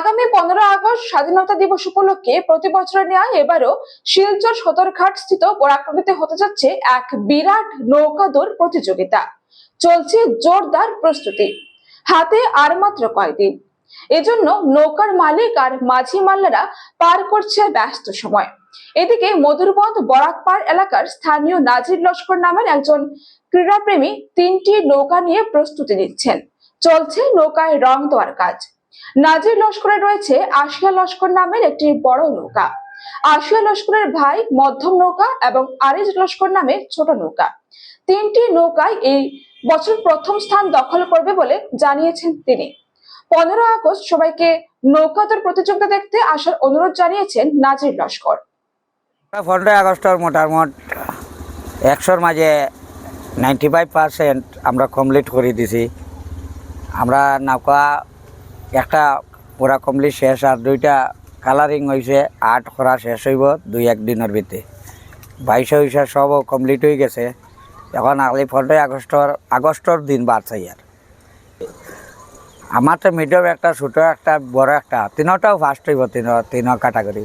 আগামী পনেরো আগস্ট স্বাধীনতা দিবস উপলক্ষে প্রতি বছরের ন্যায় এবারও শিলচর সদরঘাট স্থিত বরাকনদীতে হতে যাচ্ছে এক বিরাট নৌকা দৌড় প্রতিযোগিতা। চলছে জোরদার প্রস্তুতি। হাতে আর মাত্র কয়েকদিন এজন্য নৌকার মালিক আর মাঝি মাল্লারা পার করছে ব্যস্ত সময়। এদিকে মধুরবন্ধ বরাকপাড় এলাকার স্থানীয় নাজির লস্কর নামের একজন ক্রীড়াপ্রেমী তিনটি নৌকা নিয়ে প্রস্তুতি নিচ্ছেন। চলছে নৌকায় রং দেওয়ার কাজ। নাজির লস্করে রয়েছে আশিয়া লস্কর নামের একটি বড় নৌকা। আশিয়া লস্করের ভাই মধ্যম নৌকা এবং আরিজ লস্কর নামের ছোট নৌকা। তিনটি নৌকায় এই বছর প্রথম স্থান দখল করবে বলে জানিয়েছেন তিনি। পনেরো আগস্ট সবাইকে নৌকাদর প্রতিযোগিতা দেখতে আসার অনুরোধ জানিয়েছেন নাজির লস্কর। পনেরোই আগস্টর মোটামুট একশোর মাঝে নাইনটি ফাইভ পার্সেন্ট আমরা কমপ্লিট করে দিছি। আমরা নৌকা একটা পুরা কমপ্লিট শেষ আর দুইটা কালারিং হয়েছে আর্ট করা শেষ হইব দুই এক দিনের ভিতরে বাইশে হইসে সবও কমপ্লিট হয়ে গেছে। এখন আগলি পনেরোই আগস্টর আগস্টর দিন বাড়ছে আর আমার তো মিডিয়াম একটা, ছোটো একটা, বড় একটা, তিনটাও ফার্স্ট হইব, তিন তিন ক্যাটাগরি